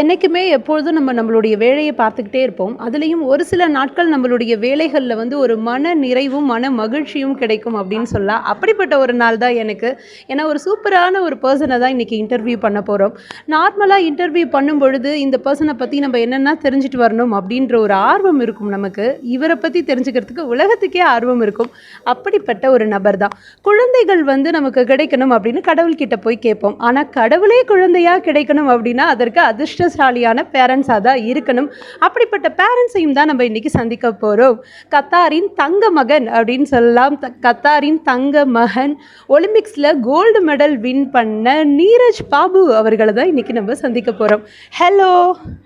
என்றைக்குமே எப்பொழுதும் நம்ம நம்மளுடைய வேலையை பார்த்துக்கிட்டே இருப்போம். அதுலேயும் ஒரு சில நாட்கள் நம்மளுடைய வேலைகளில் வந்து ஒரு மன நிறைவும் மன மகிழ்ச்சியும் கிடைக்கும் அப்படின்னு சொல்லலாம். அப்படிப்பட்ட ஒரு நாள் தான் எனக்கு. ஏன்னா ஒரு சூப்பரான ஒரு பர்சனை தான் இன்றைக்கி இன்டர்வியூ பண்ண போகிறோம் நார்மலாக இன்டர்வியூ பண்ணும் பொழுது இந்த பர்சனை பற்றி நம்ம என்னென்ன தெரிஞ்சுட்டு வரணும் அப்படின்ற ஒரு ஆர்வம் இருக்கும் நமக்கு. இவரை பற்றி தெரிஞ்சுக்கிறதுக்கு உலகத்துக்கே ஆர்வம் இருக்கும். அப்படிப்பட்ட ஒரு நபர் தான். குழந்தைகள் வந்து நமக்கு கிடைக்கணும் அப்படின்னு கடவுள்கிட்ட போய் கேட்போம். ஆனால் கடவுளே குழந்தையாக கிடைக்கணும் அப்படின்னா அதற்கு அதிர்ஷ்டசாலியான பேரண்ட்ஸாக தான் இருக்கணும். அப்படிப்பட்ட பேரண்ட்ஸையும் தான் நம்ம இன்றைக்கி சந்திக்க போகிறோம் கத்தாரின் தங்க மகன் அப்படின்னு சொல்லலாம். கத்தாரின் தங்க மகன் ஒலிம்பிக்ஸில் கோல்டு மெடல் வின் பண்ண நீரஜ் பாபு அவர்களை தான் இன்றைக்கி நம்ம சந்திக்க போகிறோம் ஹலோ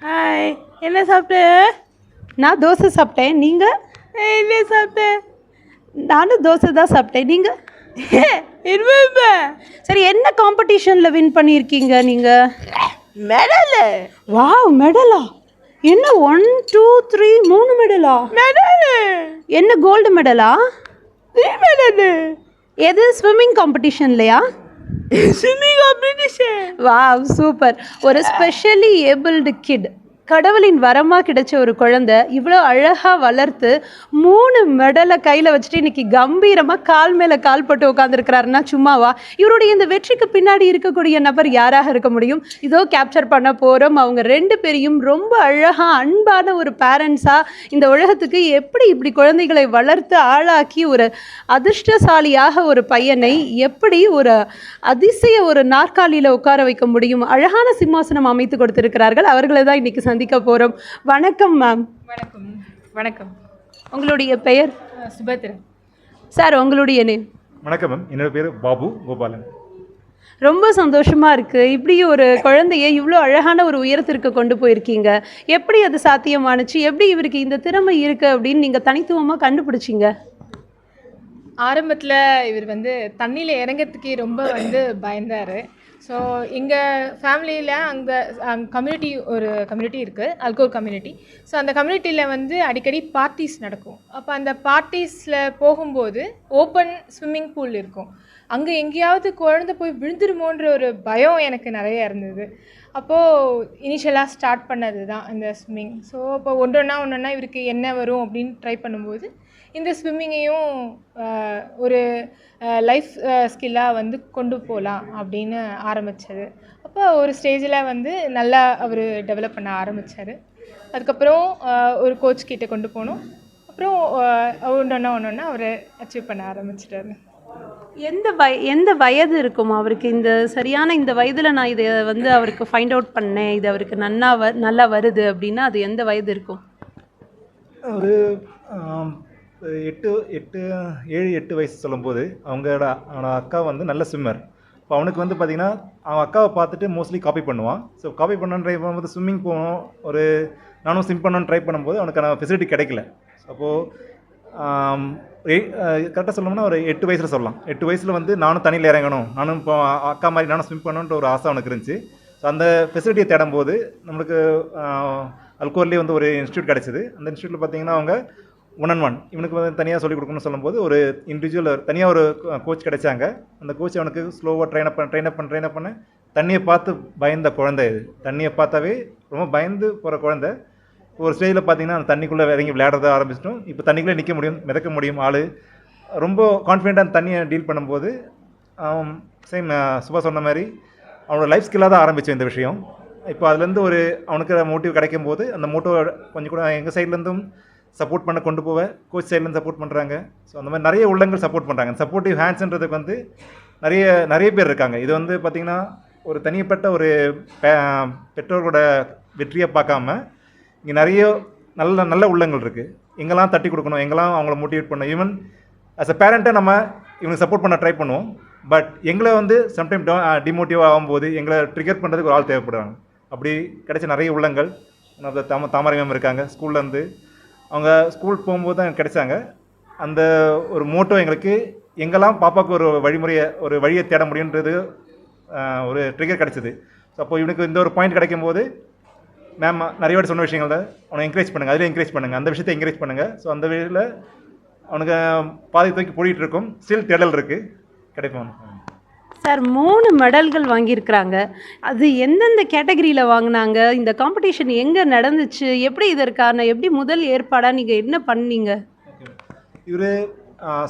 ஹாய் என்ன சாப்பிட்ட? நான் தோசை சாப்பிட்டேன். நீங்கள் என்ன சாப்பிட்ட? நானும் தோசை தான் சாப்பிட்டேன். நீங்கள் சரி என்ன காம்படிஷனில் வின் பண்ணியிருக்கீங்க நீங்கள் மெடல் வாவ் மெடலா என்ன ஒன் டூ த்ரீ மூணு மெடலா மெடல் என்ன கோல்டு மெடலா மெடல் எது? ஸ்விம்மிங் காம்படிஷன்லையா ஸ்விம்மிங் காம்படிஷன் வாவ் சூப்பர் ஒரு ஸ்பெஷலி ஏபிள்டு கிட் கடவுளின் வரமாக கிடைச்ச ஒரு குழந்தை இவ்வளோ அழகாக வளர்த்து மூணு மெடலை கையில் வச்சுட்டு இன்னைக்கு கம்பீரமாக கால் மேலே கால் போட்டு உட்காந்துருக்கிறாருன்னா சும்மாவா? இவருடைய இந்த வெற்றிக்கு பின்னாடி இருக்கக்கூடிய நபர் யாராக இருக்க முடியும்? இதோ கேப்சர் பண்ண போகிறோம் அவங்க ரெண்டு பேரையும் ரொம்ப அழகாக அன்பான ஒரு பேரண்ட்ஸாக இந்த உலகத்துக்கு எப்படி இப்படி குழந்தைகளை வளர்த்து ஆளாக்கி ஒரு அதிர்ஷ்டசாலியாக ஒரு பையனை எப்படி ஒரு அதிசய ஒரு நாற்காலியில் உட்கார வைக்க முடியும்? அழகான சிம்மாசனம் அமைத்து கொடுத்திருக்கிறார்கள். அவர்களை தான் இன்னைக்கு சந்திக்க போகிறோம் வணக்கம் மேம் வணக்கம். வணக்கம். உங்களுடைய பெயர்? சுபத்ரா. சார் உங்களுடைய நேம் வணக்கம் மேம் என்னோட பேர் பாபு கோபாலன். ரொம்ப சந்தோஷமாக இருக்குது இப்படி ஒரு குழந்தைய இவ்வளோ அழகான ஒரு உயரத்திற்கு கொண்டு போயிருக்கீங்க. எப்படி அது சாத்தியமானுச்சு? எப்படி இவருக்கு இந்த திறமை இருக்குது அப்படின்னு நீங்கள் தனித்துவமாக கண்டுபிடிச்சிங்க? ஆரம்பத்தில் இவர் வந்து தண்ணியில் இறங்கிறதுக்கே ரொம்ப வந்து பயந்தார். ஸோ எங்கள் ஃபேமிலியில் அங்கே கம்யூனிட்டி ஒரு கம்யூனிட்டி இருக்குது அல்கோர் கம்யூனிட்டி ஸோ அந்த கம்யூனிட்டியில் வந்து அடிக்கடி பார்ட்டிஸ் நடக்கும். அப்போ அந்த பார்ட்டிஸில் போகும்போது ஓப்பன் ஸ்விம்மிங் பூல் இருக்கும். அங்கே எங்கேயாவது குழந்தை போய் விழுந்துருமோன்ற ஒரு பயம் எனக்கு நிறைய இருந்தது. அப்போது இனிஷியலாக ஸ்டார்ட் பண்ணது தான் இந்த ஸ்விம்மிங் ஸோ அப்போ ஒன்றொன்னா ஒன்றொன்னா இவருக்கு என்ன வரும் அப்படின்னு ட்ரை பண்ணும்போது இந்த ஸ்விம்மிங்கையும் ஒரு லைஃப் ஸ்கில்லாக வந்து கொண்டு போகலாம் அப்படின்னு ஆரம்பித்தது அப்போ ஒரு ஸ்டேஜில் வந்து நல்லா அவர் டெவலப் பண்ண ஆரம்பித்தார் அதுக்கப்புறம் ஒரு கோச் கிட்டே கொண்டு போனோம். அப்புறம் ஒன்றொன்னா ஒன்றொன்னா அவர் அச்சீவ் பண்ண ஆரம்பிச்சிட்டாரு. எந்த வய எந்த வயது இருக்கும் அவருக்கு? இந்த சரியான இந்த வயதில் நான் இதை வந்து அவருக்கு ஃபைண்ட் அவுட் பண்ணேன். இது அவருக்கு நன்னா வ நல்லா வருது அப்படின்னா அது எந்த வயது இருக்கும்? ஒரு எட்டு எட்டு ஏழு எட்டு வயசு சொல்லும்போது அவங்களோட அவனோட அக்கா வந்து நல்ல ஸ்விம்மர் இப்போ அவனுக்கு வந்து பார்த்திங்கன்னா அவன் அக்காவை பார்த்துட்டு மோஸ்ட்லி காப்பி பண்ணுவான். ஸோ காப்பி பண்ணணுன்னு ட்ரை பண்ணும்போது ஸ்விம்மிங் போகணும் ஒரு நானும் ஸ்விம் பண்ணணும்னு ட்ரை பண்ணும்போது அவனுக்கான ஃபெசிலிட்டி கிடைக்கல. அப்போது கரெக்டாக சொல்லணும்னா ஒரு எட்டு வயசில் சொல்லலாம். எட்டு வயசில் வந்து நானும் தண்ணியில் இறங்கணும். நானும் இப்போ அக்கா மாதிரி நானும் ஸ்விம் பண்ணணுன்ற ஒரு ஆசை அவனுக்கு இருந்துச்சு. ஸோ அந்த ஃபெசிலிட்டியை தேடும்போது நம்மளுக்கு அல்கோர்லேயே வந்து ஒரு இன்ஸ்டியூட் கிடச்சிது. அந்த இன்ஸ்டியூட்டில் பார்த்தீங்கன்னா அவங்க ஒன் அண்ட் ஒன் இவனுக்கு வந்து தனியாக சொல்லிக் கொடுக்கணும்னு சொல்லும்போது ஒரு இண்டிவிஜுவல் தனியாக ஒரு கோச் கிடைச்சாங்க. அந்த கோச் அவனுக்கு ஸ்லோவாக ட்ரெயின் அப் பண்ண ட்ரெயின் அப் பண்ண ட்ரெயின் அப் பண்ண தண்ணியை பார்த்து பயந்த குழந்தை இது. தண்ணியை பார்த்தாவே ரொம்ப பயந்து போகிற குழந்தை. ஒரு ஸ்டேஜில் பார்த்தீங்கன்னா அந்த தண்ணிக்குள்ளே இறங்கி விளையாடுறத ஆரம்பிச்சிட்டோம். இப்போ தண்ணிக்குள்ளே நிற்க முடியும் மிதக்க முடியும் ஆள். ரொம்ப கான்ஃபிடென்ட்டாக தண்ணியை டீல் பண்ணும்போது சேம் சுபா சொன்ன மாதிரி அவனோட லைஃப் ஸ்கில்லாக தான் ஆரம்பித்தோம் இந்த விஷயம். இப்போ அதுலேருந்து ஒரு அவனுக்கு மோட்டிவ் கிடைக்கும் போது அந்த மோட்டிவ் கொஞ்சம் கூட எங்கள் சைட்லேருந்தும் சப்போர்ட் பண்ண கொண்டு போவ கோச் சைட்லேருந்து சப்போர்ட் பண்ணுறாங்க ஸோ அந்த மாதிரி நிறைய உள்ளங்கள் சப்போர்ட் பண்ணுறாங்க சப்போர்ட்டிவ் ஹேண்ட்ஸ்ன்றதுக்கு வந்து நிறைய நிறைய பேர் இருக்காங்க. இது வந்து பார்த்திங்கன்னா ஒரு தனிப்பட்ட ஒரு பெற்றோர்களோட வெற்றியை பார்க்காம இங்கே நிறைய நல்ல நல்ல உள்ளங்கள் இருக்குது எங்கெல்லாம் தட்டி கொடுக்கணும் எங்கெல்லாம் அவங்கள மோட்டிவேட் பண்ணணும். ஈவன் அஸ் அ பேரண்ட்டை நம்ம இவனுக்கு சப்போர்ட் பண்ண ட்ரை பண்ணுவோம். பட் எங்களை வந்து சம்டைம் டிமோட்டிவ் ஆகும்போது எங்களை ட்ரிகர் பண்ணுறதுக்கு ஒரு ஆள் தேவைப்படுறாங்க அப்படி கிடைச்ச நிறைய உள்ளங்கள். தாம தாமரை மேம் இருக்காங்க ஸ்கூல்லேருந்து அவங்க ஸ்கூல் போகும்போது தான் எனக்கு கிடைச்சாங்க. அந்த ஒரு மோட்டோ எங்களுக்கு எங்கெல்லாம் பாப்பாவுக்கு ஒரு வழிமுறையை ஒரு வழியை தேட முடியுன்றது ஒரு ட்ரிகர் கிடச்சிது. ஸோ அப்போ இவனுக்கு இந்த ஒரு பாயிண்ட் கிடைக்கும் போது மேம் நிறைய வாட்டி சொன்ன விஷயங்கள அவனை என்கரேஜ் பண்ணுங்கள் அதில் என்கரேஜ் பண்ணுங்கள் அந்த விஷயத்தை என்கரேஜ் பண்ணுங்கள் ஸோ அந்த வழியில் அவனுக்கு பாதி தூக்கி போயிட்டு இருக்கும். ஸ்டில் தேடல் இருக்குது கிடைப்போம். சார் மூணு மெடல்கள் வாங்கியிருக்கிறாங்க. அது எந்தெந்த கேட்டகரியில் வாங்கினாங்க? இந்த காம்படிஷன் எங்கே நடந்துச்சு? எப்படி இதற்கான எப்படி முதல் ஏற்பாடாக நீங்கள் என்ன பண்ணீங்க? இவர்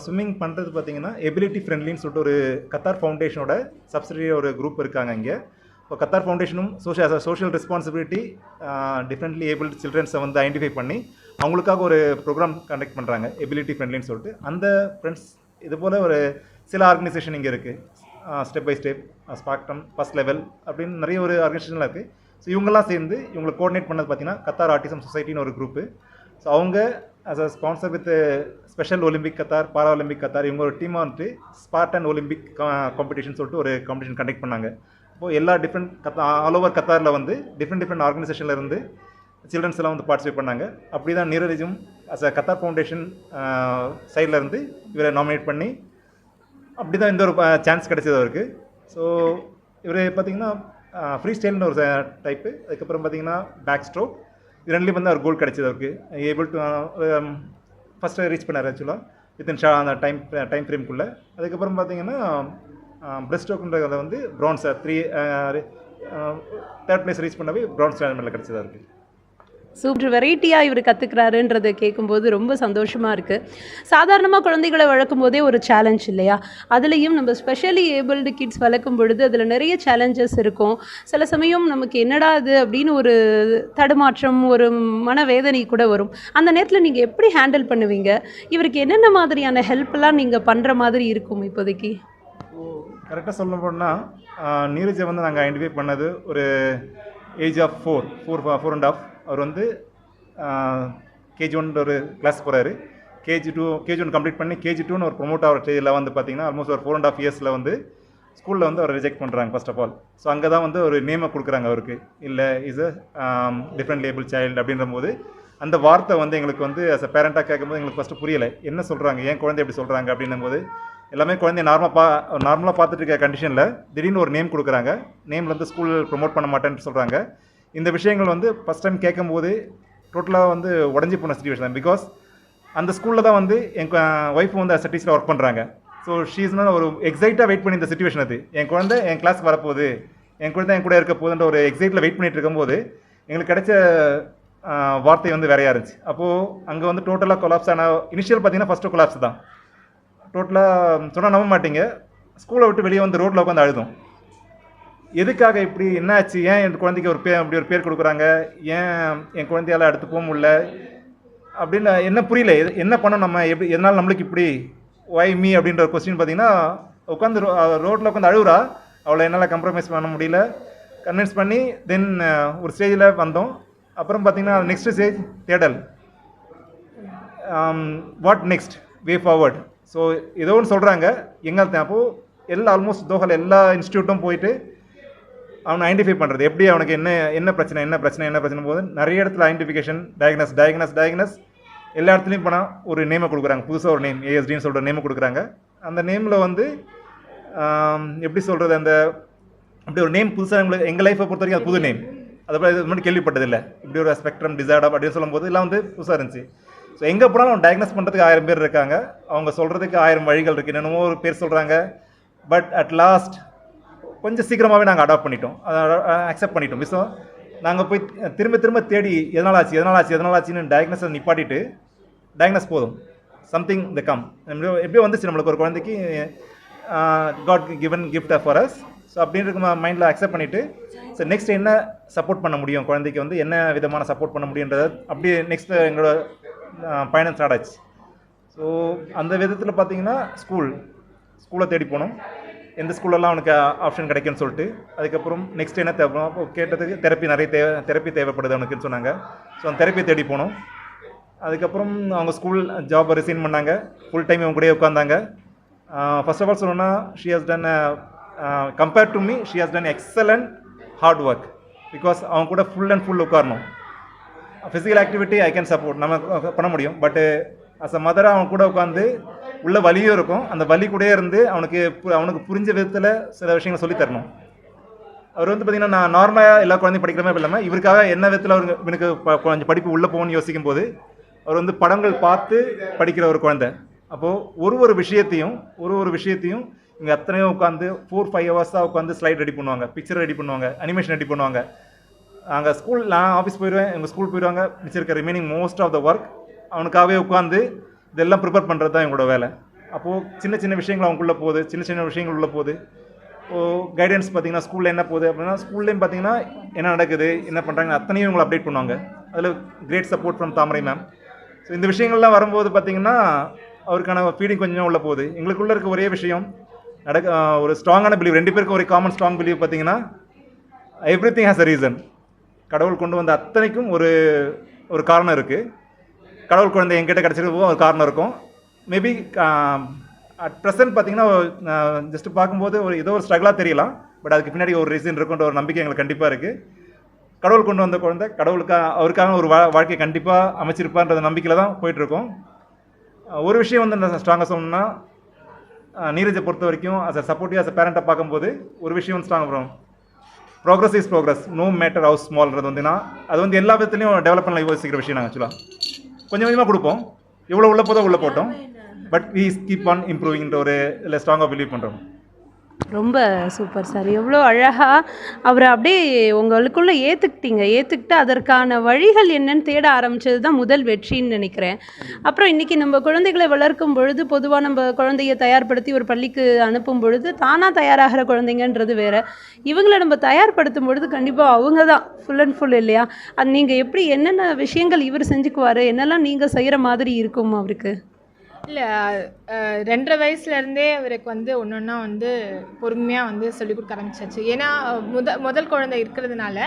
ஸ்விம்மிங் பண்ணுறது பார்த்தீங்கன்னா எபிலிட்டி ஃப்ரெண்ட்லின்னு சொல்லிட்டு ஒரு கத்தார் ஃபவுண்டேஷனோட சப்சிடரி ஒரு குரூப் இருக்காங்க இங்கே. Qatar ஃபவுண்டேஷனும் social social responsibility differently able சில்ட்ரன்ஸை வந்து ஐடென்டிஃபை பண்ணி அவங்களுக்காக ஒரு ப்ரோக்ராம் கண்டக்ட் பண்ணுறாங்க எபிலிட்டி ஃப்ரெண்ட்லின்னு சொல்லிட்டு. அந்த ஃப்ரெண்ட்ஸ் இது போல் ஒரு சில ஆர்கனைசேஷன் இங்கே இருக்குது step by step spectrum first level அப்படின்னு நிறைய ஒரு ஆர்கனைசேஷன்லாம் இருக்குது ஸோ இவங்கெல்லாம் சேர்ந்து இவங்களை கோஆர்டினேட் பண்ணது பார்த்தீங்கன்னா கத்தார் ஆர்டிசம் சொசைட்டின்னு ஒரு குரூப்பு ஸோ அவங்க as a sponsor with special Olympic Qatar para Olympic Qatar இவங்க ஒரு டீமாக வந்துட்டு ஸ்பார்ட் அண்ட் ஒலிம்பிக் காம்படிஷன் சொல்லிட்டு ஒரு காம்படிஷன் கண்டக்ட் பண்ணாங்க. இப்போது எல்லா டிஃப்ரெண்ட் கத்தா ஆல் ஓவர் கத்தாரில் வந்து டிஃப்ரெண்ட் டிஃப்ரெண்ட் ஆர்கனைசேஷனில் இருந்து சில்ட்ரன்ஸ் எல்லாம் வந்து பார்ட்டிசிபேட் பண்ணாங்க. அப்படி தான் நீரஜும் அஸ் அ கத்தார் ஃபவுண்டேஷன் சைடில் இருந்து இவரை நாமினேட் பண்ணி அப்படி தான் இந்த ஒரு சான்ஸ் கிடைச்சது அவருக்கு. ஸோ இவர் பார்த்தீங்கன்னா ஃப்ரீ ஸ்டைல்னு ஒரு டைப்பு அதுக்கப்புறம் பார்த்தீங்கன்னா பேக் ஸ்ட்ரோக் இது ரெண்டுலேயும் வந்து அவர் கோல் கிடைச்சது அவருக்கு. ஏபிள் டு ஃபஸ்ட்டு ரீச் பண்ணார் ஆக்சுவலாக வித்தின் ஷா அந்த டைம் டைம் ஃப்ரேம்குள்ளே அதுக்கப்புறம் பார்த்தீங்கன்னா பிரெஸ்ட் ஸ்ட்ரோக்குன்றத வந்து bronze three third place reach பண்ணவே ப்ரான்ஸ் மெடல் கிடைச்சது அவருக்கு சூப்பர் வெரைட்டியாக இவர் கற்றுக்கிறாருன்றதை கேட்கும்போது ரொம்ப சந்தோஷமாக இருக்குது சாதாரணமாக குழந்தைகளை வளர்க்கும் போதே ஒரு சேலஞ்ச் இல்லையா? அதுலேயும் நம்ம ஸ்பெஷலி ஏபிள்டு கிட்ஸ் வளர்க்கும் பொழுது அதில் நிறைய சேலஞ்சஸ் இருக்கும். சில சமயம் நமக்கு என்னடா இது அப்படின்னு ஒரு தடுமாற்றம் ஒரு மனவேதனை கூட வரும். அந்த நேரத்தில் நீங்கள் எப்படி ஹேண்டில் பண்ணுவீங்க? இவருக்கு என்னென்ன மாதிரியான ஹெல்ப்லாம் நீங்கள் பண்ணுற மாதிரி இருக்கும் இப்போதைக்கு? கரெக்டாக சொல்ல போனால் நீரஜை வந்து நாங்கள் ஐடென்டிஃபை பண்ணது ஒரு age of four four four and of அவர் வந்து கேஜி ஒன் ஒரு கிளாஸ் போகிறாரு KG two KG one complete பண்ணி கேஜி டூன்னு ஒரு ப்ரொமோட் ஆகிற ஸ்டேஜில் வந்து பார்த்தீங்கன்னா ஆல்மோஸ்ட் ஒரு ஃபோர் அண்ட் ஆஃப் இயர்ஸில் வந்து ஸ்கூலில் வந்து அவர் ரிஜெக்ட் பண்ணுறாங்க ஃபர்ஸ்ட் ஆஃப் ஆல் ஸோ அங்கே தான் வந்து ஒரு நேமை கொடுக்குறாங்க அவருக்கு. இல்லை is a different label child அப்படின்ற போது அந்த வார்த்தை வந்து எங்களுக்கு வந்து அஸ் அ பேரண்ட்டாக கேட்கும்போது எங்களுக்கு ஃபஸ்ட்டு புரியலை. என்ன சொல்கிறாங்க ஏன் குழந்தை எப்படி சொல்கிறாங்க அப்படின்னும் போது எல்லாமே குழந்தைய நார்மலாக பா நார்மலாக பார்த்துட்டு இருக்க கண்டிஷனில் திடீர்னு ஒரு நேம் கொடுக்குறாங்க. நேமில் வந்து ஸ்கூல் ப்ரொமோட் பண்ண மாட்டேன்னு சொல்கிறாங்க இந்த விஷயங்கள் வந்து ஃபஸ்ட் டைம் கேட்கும்போது டோட்டலாக வந்து உடஞ்சி போன சுச்சுவேஷன் பிகாஸ் அந்த ஸ்கூலில் தான் வந்து என் ஒய்ஃப் வந்து அஸ் ஒர்க் பண்ணுறாங்க ஸோ ஷீஸ்னால் ஒரு எக்ஸைட்டாக வெயிட் பண்ணி இந்த சுச்சுவேஷன் அது. என் குழந்தை என் கிளாஸ்க்கு வரப்போகுது. என் குழந்தை என் கூட இருக்க போகுதுன்ற ஒரு எக்ஸைட்டில் வெயிட் பண்ணிட்டு இருக்கும்போது எங்களுக்கு கிடைச்ச வார்த்தை வந்து வேறையாக இருந்துச்சு. அப்போது அங்கே வந்து டோட்டலாக கொலாப்ஸ் ஆனால் இனிஷியல் பார்த்தீங்கன்னா ஃபஸ்ட்டு கொலாப்ஸ் தான். டோட்டலாக சொன்னால் நம்ப மாட்டீங்க. ஸ்கூலை விட்டு வெளியே வந்து ரோட்டில் உட்காந்து அழுதும். எதுக்காக இப்படி என்னாச்சு? ஏன் என் குழந்தைக்கு ஒரு பேர் அப்படி ஒரு பேர் கொடுக்குறாங்க? ஏன் என் குழந்தையால் அடுத்து போக முடியல? அப்படின்னு என்ன புரியல. எது- என்ன பண்ணோம் நம்ம? எப்படி எதனால் நம்மளுக்கு இப்படி? ஒய் மீ அப்படின்ற ஒரு கொஸ்டின் பார்த்தீங்கன்னா உட்காந்து ரோட்டில் உட்காந்து அழுகுறா. அவளை என்னால் கம்ப்ரமைஸ் பண்ண முடியல. கன்வின்ஸ் பண்ணி தென் ஒரு ஸ்டேஜில் வந்தோம். அப்புறம் பார்த்தீங்கன்னா நெக்ஸ்ட் ஸ்டேஜ் தேடல். What next way forward so ஏதோ ஒன்று சொல்கிறாங்க எங்கே அப்போது எல்லா ஆல்மோஸ்ட் தோஹால எல்லா இன்ஸ்டியூட்டும் போயிட்டு அவனை ஐடென்டிஃபை பண்ணுறது எப்படி அவனுக்கு என்ன என்ன பிரச்சனை என்ன பிரச்சனை என்ன பிரச்சனை போது நிறைய இடத்துல ஐடென்டிஃபிகேஷன் டயக்னஸ் டயக்னஸ் டயக்னஸ் எல்லா இடத்துலையும் போனால் ஒரு நேமை கொடுக்குறாங்க. புதுசாக ஒரு நேம் ஏஎஸ்டின்னு சொல்கிற நேமை கொடுக்குறாங்க. அந்த நேமில் வந்து எப்படி சொல்கிறது அந்த அப்படி ஒரு நேம் புதுசாக எங்களுக்கு எங்கள் லைஃப்பை பொறுத்த வரைக்கும் அது புது நேம் அதை பற்றி கேள்விப்பட்டதில்லை. இப்படி ஒரு ஸ்பெக்ட்ரம் டிசார்டர் அப்படின்னு சொல்லும்போது எல்லாம் வந்து புதுசாக இருந்துச்சு. ஸோ எங்கே போனாலும் அவன் டயக்னோஸ் பண்ணுறதுக்கு ஆயிரம் பேர் இருக்காங்க. அவங்க சொல்கிறதுக்கு ஆயிரம் வழிகள் இருக்குது என்னென்னமோ ஒரு பேர் சொல்கிறாங்க பட் அட் லாஸ்ட் கொஞ்சம் சீக்கிரமாகவே நாங்கள் அடாப்ட் பண்ணிட்டோம். அதை அக்செப்ட் பண்ணிட்டோம். மிஸ் நாங்கள் போய் திரும்ப திரும்ப தேடி எதனால் ஆச்சு எதனால் ஆச்சு எதனால் ஆச்சுன்னு டயக்னஸை நிப்பாட்டிட்டு டயக்னஸ் போதும். சம்திங் த கம் எப்படியோ வந்துச்சு நம்மளுக்கு. ஒரு குழந்தைக்கு God given gift for us so அப்படின்ற மைண்டில் அக்செப்ட் பண்ணிவிட்டு ஸோ நெக்ஸ்ட் என்ன சப்போர்ட் பண்ண முடியும்? குழந்தைக்கு வந்து என்ன விதமான சப்போர்ட் பண்ண முடியுன்றத அப்படியே நெக்ஸ்ட் எங்களோட பயணம் ஸ்டார்ட் ஆச்சு. ஸோ அந்த விதத்தில் பார்த்தீங்கன்னா ஸ்கூல் ஸ்கூலை தேடி போனோம். எந்த ஸ்கூலெல்லாம் அவனுக்கு ஆப்ஷன் கிடைக்குன்னு சொல்லிட்டு அதுக்கப்புறம் நெக்ஸ்ட் என்ன தேவைப்படும் அப்போ கேட்டதுக்கு தெரப்பி நிறைய தேவை தெரப்பி தேவைப்படுது அவனுக்குன்னு சொன்னாங்க. ஸோ அந்த தெரப்பி தேடி போனோம். அதுக்கப்புறம் அவங்க ஸ்கூல் ஜாப் ரிசைன் பண்ணாங்க. ஃபுல் டைம் அவங்க கூடயே உட்காந்தாங்க ஃபர்ஸ்ட் ஆஃப் ஆல் சொல்லணும்னா she has done compared to me she has done excellent hard work because அவங்க கூட ஃபுல் அண்ட் ஃபுல் உட்காரணும். Physical activity I can support நம்ம பண்ண முடியும். பட்டு அஸ் அ மதராக அவன் கூட உட்காந்து உள்ள வலியும் இருக்கும். அந்த வலி கூடயே இருந்து அவனுக்கு பு- அவனுக்கு புரிஞ்ச விதத்தில் சில விஷயங்களை சொல்லித் தரணும். அவர் வந்து பார்த்தீங்கன்னா நான் நார்மலாக எல்லா குழந்தையும் படிக்கிற மாதிரி இல்லாமல் இவருக்காக என்ன விதத்தில் அவருக்கு இவனுக்கு கொஞ்சம் படிப்பு உள்ளே போகணும்னு யோசிக்கும் போது அவர் வந்து படங்கள் பார்த்து படிக்கிற ஒரு குழந்தை. அப்போது ஒரு ஒரு விஷயத்தையும் ஒரு ஒரு விஷயத்தையும் இங்கே அத்தனையும் உட்காந்து ஃபோர் ஃபைவ் ஹவர்ஸாக உட்காந்து ஸ்லைட் ரெடி பண்ணுவாங்க. பிக்சர் ரெடி பண்ணுவாங்க. அனிமேஷன் ரெடி பண்ணுவாங்க. அங்கே ஸ்கூல் நான் ஆஃபீஸ் போயிடுவேன் எங்கள் ஸ்கூல் போயிடுவாங்க மிச்சிருக்க remaining most of the work அவனுக்காகவே உட்காந்து இதெல்லாம் ப்ரிப்பேர் பண்ணுறது தான் எங்களோட வேலை. அப்போது சின்ன சின்ன விஷயங்கள் அவங்களுக்குள்ளே போகுது சின்ன சின்ன விஷயங்கள் உள்ளே போகுது. ஓ கைடன்ஸ் பார்த்தீங்கன்னா ஸ்கூலில் என்ன போகுது அப்படின்னா ஸ்கூல்லேயும் பார்த்தீங்கன்னா என்ன நடக்குது என்ன பண்ணுறாங்க அத்தனையும் இவங்களை அப்டேட் பண்ணுவாங்க. அதில் great support from Thamarai ma'am so இந்த விஷயங்கள்லாம் வரும்போது பார்த்தீங்கன்னா அவருக்கான ஃபீலிங் கொஞ்சம் உள்ள போகுது. எங்களுக்குள்ளே இருக்க ஒரே விஷயம் நடக்க ஒரு ஸ்ட்ராங்கான பிலீவ் ரெண்டு பேருக்கும் ஒரு காமன் ஸ்ட்ராங் பிலீவ் பார்த்தீங்கன்னா every thing has a reason கடவுள் கொண்டு வந்த அத்தனைக்கும் ஒரு ஒரு காரணம் இருக்குது கடவுள் குழந்தை எங்கிட்ட கிடச்சிருக்கோ ஒரு காரணம் இருக்கும். மேபி அட் ப்ரெசன்ட் பார்த்தீங்கன்னா ஜஸ்ட் பார்க்கும்போது ஒரு ஏதோ ஒரு ஸ்ட்ரகிளாக தெரியலாம். பட் அதுக்கு பின்னாடி ஒரு ரீசன் இருக்குன்ற ஒரு நம்பிக்கை எங்களுக்கு கண்டிப்பாக இருக்குது கடவுள் கொண்டு வந்த குழந்தை கடவுளுக்காக அவருக்காக ஒரு வா வாழ்க்கையை கண்டிப்பாக அமைச்சிருப்பான்ற நம்பிக்கையில் தான் போயிட்டுருக்கோம். ஒரு விஷயம் வந்து நான் ஸ்ட்ராங்காக சொல்லணும்னா நீரஜை பொறுத்த வரைக்கும் as a supportive as a பேரண்ட்டாக பார்க்கும்போது ஒரு விஷயம் வந்து ஸ்ட்ராங் அப்புறம் progress is progress no matter how's ஸ்மால்ன்றது வந்துன்னா அது வந்து எல்லா விதத்துலையும் டெவலப் பண்ண யோசிக்கிற விஷயம் நாங்கள் ஆக்சுவலாக கொஞ்சம் கொஞ்சமாக கொடுப்போம். எவ்வளோ உள்ள போதோ உள்ளே போட்டோம். பட் வி கீப் ஆன் இம்ப்ரூவிங்ன்ற ஒரு இதில் ஸ்ட்ராங்காக பிலீவ் பண்ணுறோம் ரொம்ப சூப்பர் சார். எவ்வளோ அழகாக அவரை அப்படியே உங்களுக்குள்ளே ஏற்றுக்கிட்டீங்க ஏற்றுக்கிட்டு அதற்கான வழிகள் என்னன்னு தேட ஆரம்பித்தது தான் முதல் வெற்றின்னு நினைக்கிறேன். அப்புறம் இன்றைக்கி நம்ம குழந்தைகளை வளர்க்கும் பொழுது பொதுவாக நம்ம குழந்தைய தயார்படுத்தி ஒரு பள்ளிக்கு அனுப்பும் பொழுது தானாக தயாராகிற குழந்தைங்கன்றது வேறு. இவங்களை நம்ம தயார்படுத்தும் பொழுது கண்டிப்பாக அவங்க தான் ஃபுல் அண்ட் ஃபுல் இல்லையா? அது நீங்கள் எப்படி என்னென்ன விஷயங்கள் இவர் செஞ்சுக்குவார்? என்னெல்லாம் நீங்கள் செய்கிற மாதிரி இருக்கும் அவருக்கு? இல்லை ரெண்டரை வயசுலேருந்தே அவருக்கு வந்து ஒன்று ஒன்றா வந்து பொறுமையாக வந்து சொல்லிக் கொடுக்க ஆரம்பிச்சாச்சு. ஏன்னா முத முதல் குழந்தை இருக்கிறதுனால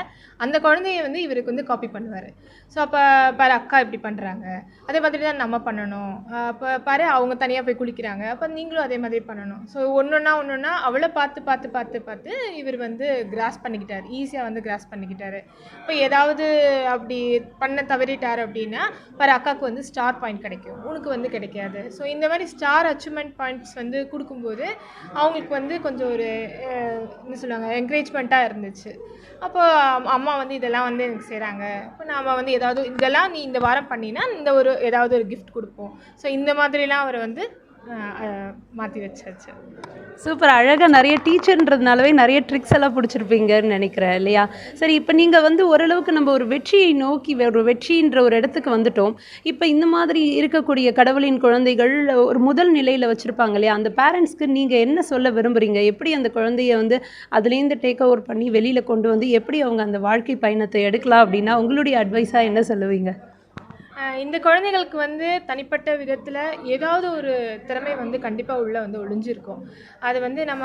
அந்த குழந்தைய வந்து இவருக்கு வந்து காப்பி பண்ணுவார். ஸோ அப்போ பாரு அக்கா இப்படி பண்ணுறாங்க அதே மாதிரி தான் நம்ம பண்ணணும். அப்போ பாரு அவங்க தனியாக போய் குளிக்கிறாங்க. அப்போ நீங்களும் அதே மாதிரி பண்ணணும். ஸோ ஒன்று ஒன்றா ஒன்று ஒன்றா அவளை பார்த்து பார்த்து பார்த்து பார்த்து இவர் வந்து கிராஸ் பண்ணிக்கிட்டார். ஈஸியாக வந்து கிராஸ் பண்ணிக்கிட்டாரு. இப்போ ஏதாவது அப்படி பண்ண தவறிட்டார் அப்படின்னா பாரு அக்காவுக்கு வந்து ஸ்டார் பாயிண்ட் கிடைக்கும். உனக்கு வந்து கிடைக்காது. ஸோ இந்த மாதிரி ஸ்டார் அச்சீவ்மெண்ட் பாயிண்ட்ஸ் வந்து கொடுக்கும்போது அவங்களுக்கு வந்து கொஞ்சம் ஒரு என்ன சொல்லுவாங்க என்கரேஜ்மெண்ட்டாக இருந்துச்சு. அப்போ அம்- அம்மா வந்து இதெல்லாம் வந்து எனக்கு செய்கிறாங்க இப்போ நாம் வந்து ஏதாவது இதெல்லாம் நீ இந்த வாரம் பண்ணினா இந்த ஒரு ஏதாவது ஒரு கிஃப்ட் கொடுப்போம். ஸோ இந்த மாதிரிலாம் அவர் வந்து மாற்றி வச்சாச்சு. சூப்பர். அழகாக நிறைய டீச்சர்ன்றதுனாலவே நிறைய ட்ரிக்ஸ் எல்லாம் பிடிச்சிருப்பீங்கன்னு நினைக்கிறேன் இல்லையா? சரி இப்போ நீங்கள் வந்து ஓரளவுக்கு நம்ம ஒரு வெற்றியை நோக்கி ஒரு வெற்றின்ற ஒரு இடத்துக்கு வந்துட்டோம். இப்போ இந்த மாதிரி இருக்கக்கூடிய கடவுளின் குழந்தைகள் ஒரு முதல் நிலையில் வச்சுருப்பாங்க இல்லையா? அந்த பேரண்ட்ஸ்க்கு நீங்கள் என்ன சொல்ல விரும்புகிறீங்க எப்படி அந்த குழந்தைய வந்து அதுலேருந்து டேக் ஓவர் பண்ணி வெளியில் கொண்டு வந்து எப்படி அவங்க அந்த வாழ்க்கை பயணத்தை எடுக்கலாம் அப்படின்னா உங்களுடைய அட்வைஸாக என்ன சொல்லுவீங்க? இந்த குழந்தைகளுக்கு வந்து தனிப்பட்ட விதத்தில் ஏதாவது ஒரு திறமை வந்து கண்டிப்பாக உள்ளே வந்து ஒளிஞ்சிருக்கும். அது வந்து நம்ம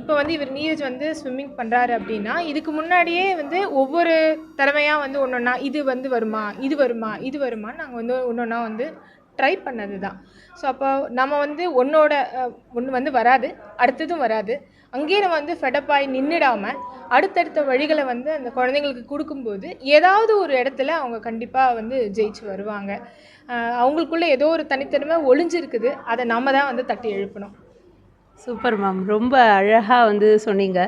இப்போ வந்து இவர் நீரஜ் வந்து ஸ்விம்மிங் பண்ணுறாரு அப்படின்னா இதுக்கு முன்னாடியே வந்து ஒவ்வொரு திறமையாக வந்து ஒன்று ஒன்றா இது வந்து வருமா இது வருமா இது வருமான்னு நாங்கள் வந்து ஒன்று ஒன்றா வந்து ட்ரை பண்ணது தான் ஸோ அப்போ நம்ம வந்து ஒன்றோட ஒன்று வந்து வராது அடுத்ததும் வராது. அங்கேயே நம்ம வந்து ஃபெடப்பாய் நின்றுடாமல் அடுத்தடுத்த வழிகளை வந்து அந்த குழந்தைங்களுக்கு கொடுக்கும்போது ஏதாவது ஒரு இடத்துல அவங்க கண்டிப்பாக வந்து ஜெயிச்சு வருவாங்க. அவங்களுக்குள்ளே ஏதோ ஒரு தனித்தனிமை ஒளிஞ்சிருக்குது. அதை நம்ம தான் வந்து தட்டி எழுப்பணும். Super ma'am. ரொம்ப அழகாக வந்து சொன்னீங்க.